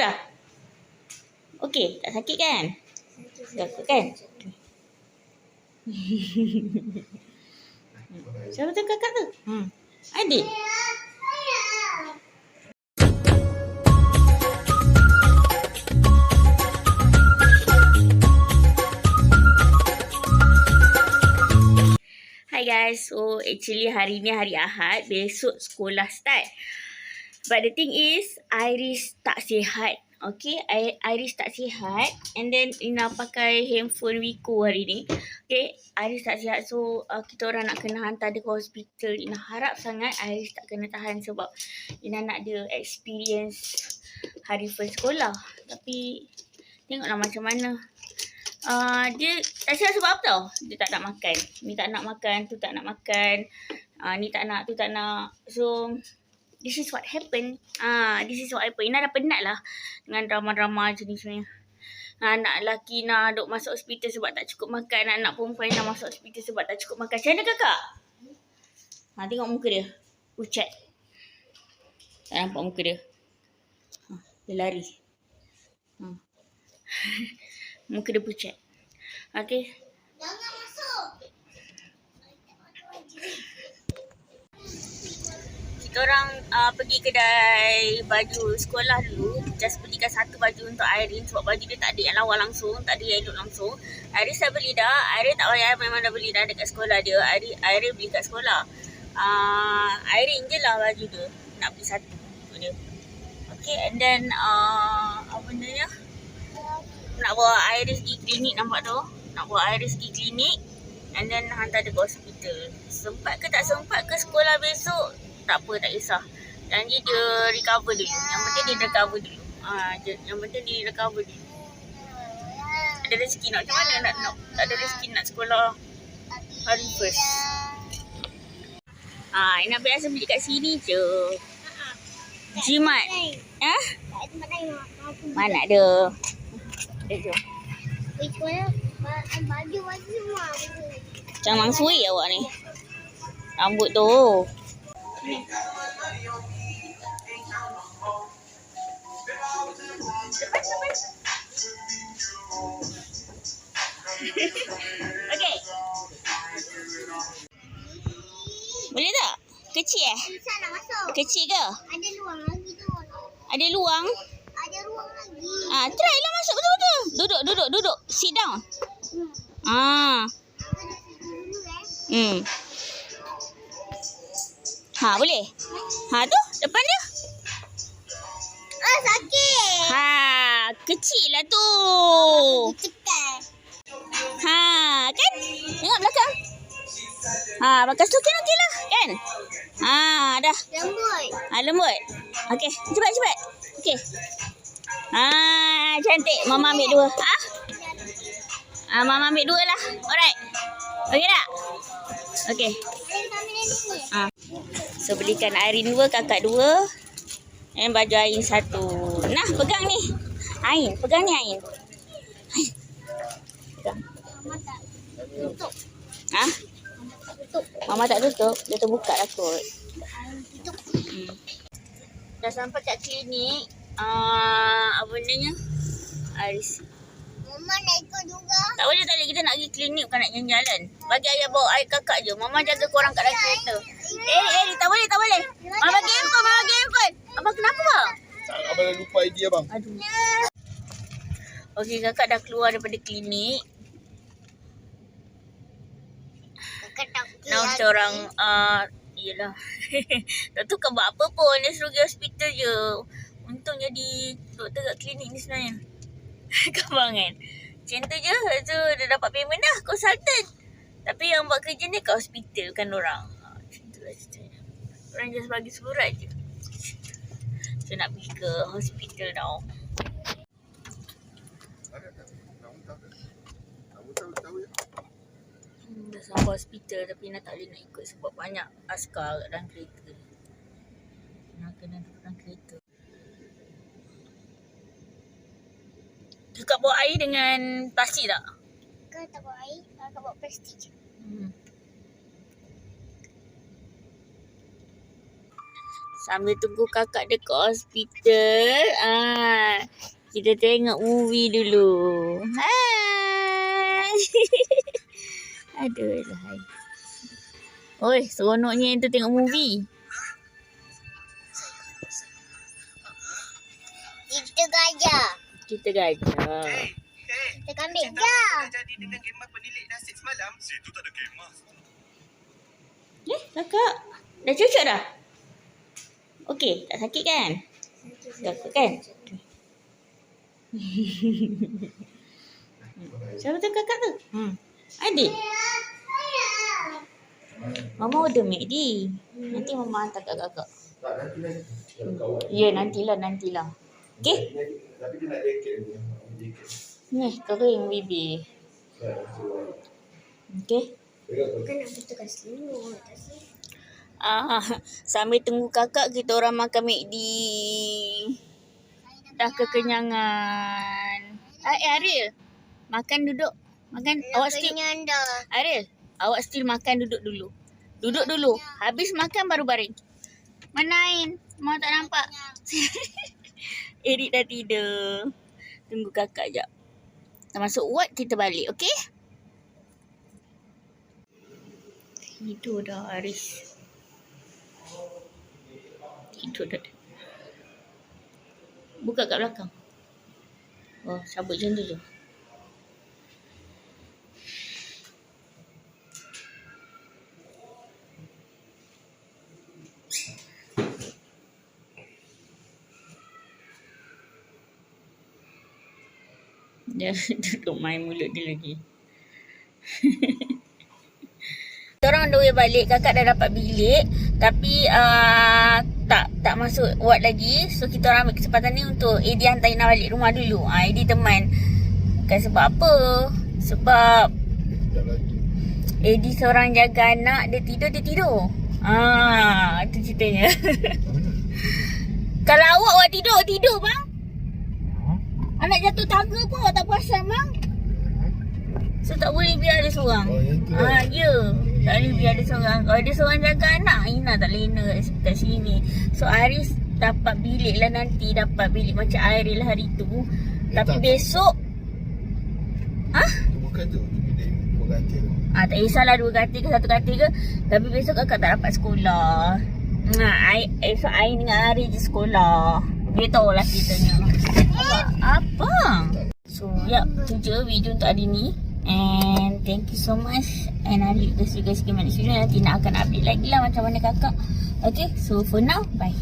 dah? Okey, tak sakit kan? Takut kan? Siapa tu kakak tu? Hmm. Adik? Hi guys, so actually hari ni hari Ahad, besok sekolah start. But the thing is, Iris tak sihat. Okay, I- Iris tak sihat. And then Ina pakai handphone Wiko hari ni. Okay, Iris tak sihat. So, uh, kita orang nak kena hantar dia ke hospital. Ina harap sangat Iris tak kena tahan sebab Ina nak dia experience hari first sekolah. Tapi, tengoklah macam mana. Uh, dia tak sihat sebab apa tau? Dia tak nak makan. Ni tak nak makan, tu tak nak makan. Uh, ni tak nak, tu tak nak. So, this is what happened. Ah, uh, this is what happened. Ina dah penat lah dengan drama-drama macam ni. Anak lelaki nak duk masuk hospital sebab tak cukup makan. Anak perempuan nak masuk hospital sebab tak cukup makan. Macam mana kakak? Ha, tengok muka dia. Pucat. Tak nampak muka dia. Ha, dia lari. Ha. muka dia pucat. Okay. Jangan masuk. Kita orang uh, pergi kedai baju sekolah dulu. Just belikan satu baju untuk Irene sebab baju dia tak ada yang lawa langsung, tak ada yang elok langsung. Irene saya beli dah. Irene tak payah memang dah beli dah dekat sekolah dia. Irene, Irene beli kat sekolah. Uh, Irene je lah baju dia. Nak beli satu dia. Okay and then uh, apa benda ni? Nak bawa Iris pergi klinik nampak tu. Nak bawa Iris pergi klinik. And then hantar dia ke hospital. Sempat ke tak sempat ke sekolah besok? Tak apa, tak kisah. Janji dia recover dulu. Yang penting dia recover dulu. Ha, je- yang penting dia recover dulu. Ada rezeki nak macam mana nak, nak tak ada rezeki nak sekolah hari first. Ha, Ina biasa beli kat sini je. Jimat. Ada. Aku Mana ada? Eh, baju mak. Macam mangsui awak ni. Rambut tu. Okey. Boleh tak? Kecil eh? Susah nak masuk. Kecil ke? Ada ruang lagi tu. Ada luang? Ada ruang lagi. Ah, try lah masuk betul-betul. Duduk, duduk, duduk. Sit down. Hmm. Ah. Dulu eh. Hmm. Ha, boleh? Ha tu, depan dia. Ah sakit. Ha, kecil lah tu. Ha, kan? Tengok belakang. Ha, pakai stokin okey lah, kan? Ha, dah. Lembut. Ha, lembut. Okey, cepat, cepat. Okey. Ha, cantik. Mama ambil dua. Ha? Ha, Mama ambil dua lah. Alright. Okey tak? Okey. Ha. So belikan Airin dua, kakak dua. Dan baju Ain satu. Nah, pegang ni. Ain, pegang ni Ain. Ain. Mama tak tutup. Ha? Mama tak tutup, dia terbuka takut. Tutup. Hmm. Dah sampai kat klinik. Uh, apa namanya? Aris. Mama nak ikut juga. Tak boleh tak boleh kita nak pergi klinik bukan nak jalan-jalan. Bagi ayah bawa air kakak je. Mama jaga korang kat dalam kereta. Eh, eh, tak boleh, tak boleh. Mama bagi handphone, mama bagi handphone. Abang kenapa bang? Abang dah lupa idea bang. Aduh. Okey, kakak dah keluar daripada klinik. Kakak tak Now macam orang uh, Yelah Tak tahu kan buat apa pun Dia suruh pergi hospital je Untung jadi Doktor kat klinik ni sebenarnya Kabang kan Macam tu je Lepas tu dia dapat payment dah Consultant. Tapi yang buat kerja ni kat hospital Kan orang. Macam tu lah ceritanya Orang just bagi surat je. So nak pergi ke hospital now. Hmm, dah sampai hospital tapi Ina tak boleh nak ikut sebab banyak askar kat dalam kereta. Ina kena duduk dalam kereta. Kakak bawa air dengan plastik tak? Kakak tak bawa air. Kakak bawa plastik je. Hmm. Sambil tunggu kakak dekat hospital. Ah, kita tengok movie dulu. Hai. Aduh, hai. Oi, seronoknya yang tu tengok movie. Kita gajah. Kita gajah. Kita kambing. Ya. jadi dengan kemah penilik nasi semalam. Situ tak ada kemah. Eh, kakak. Dah cucuk dah? Okey, tak sakit kan? Tak sakit kan? Siapa tu kakak tu? Hmm. Adik? Mama order McD. Nanti mama hantar kat kakak. Ya, nantilah, nantilah. Okey? Tapi dia nak jaket ni. Jaket. Ni, kering bibi. Okey? Kan nak betulkan. Ah, sambil tunggu kakak kita orang makan McD. Dah kekenyangan. Ah, eh Ariel. Makan duduk. Makan awak still Kenyanda. Ariel, awak still makan duduk dulu. Duduk dulu. Habis makan baru baring. Manain. Mau tak nampak? Erik dah tidur. Tunggu kakak jap. Dah masuk ward kita balik, okey? Tidur dah Aris. Tidur dah. Buka kat belakang. Oh, sabut macam tu je. Dia duduk main mulut dia lagi. Orang on the way balik, kakak dah dapat bilik tapi uh, tak tak masuk ward lagi. So kita orang ambil kesempatan ni untuk AD hantar Ina balik rumah dulu. Uh, AD teman. Bukan sebab apa? Sebab. AD seorang jaga anak, dia tidur dia tidur. Ah, itu ceritanya. Kalau awak awak tidur, tidur bang. Anak jatuh tangga pun tak perasan bang. So tak boleh biar dia seorang. Oh, tu Ah, lah. ya. Tak boleh biar dia seorang. Kalau dia seorang jaga anak, Ina tak lena kat, sini. So Aris dapat bilik lah nanti. Dapat bilik macam Airil hari tu. Ya, Tapi tak. besok, Tu bukan tu. Dua katil. ah, tak kisahlah dua katil ke satu katil ke. Tapi besok kakak tak dapat sekolah. Nah, I, esok I dengan Aris je sekolah. Dia tahu lah ceritanya. Apa? Apa? So, ya, tu je video untuk hari ni. And thank you so much. And I hope you guys, you guys give me next video. Nanti nak akan update lagi lah macam mana kakak. Okay, so for now, bye.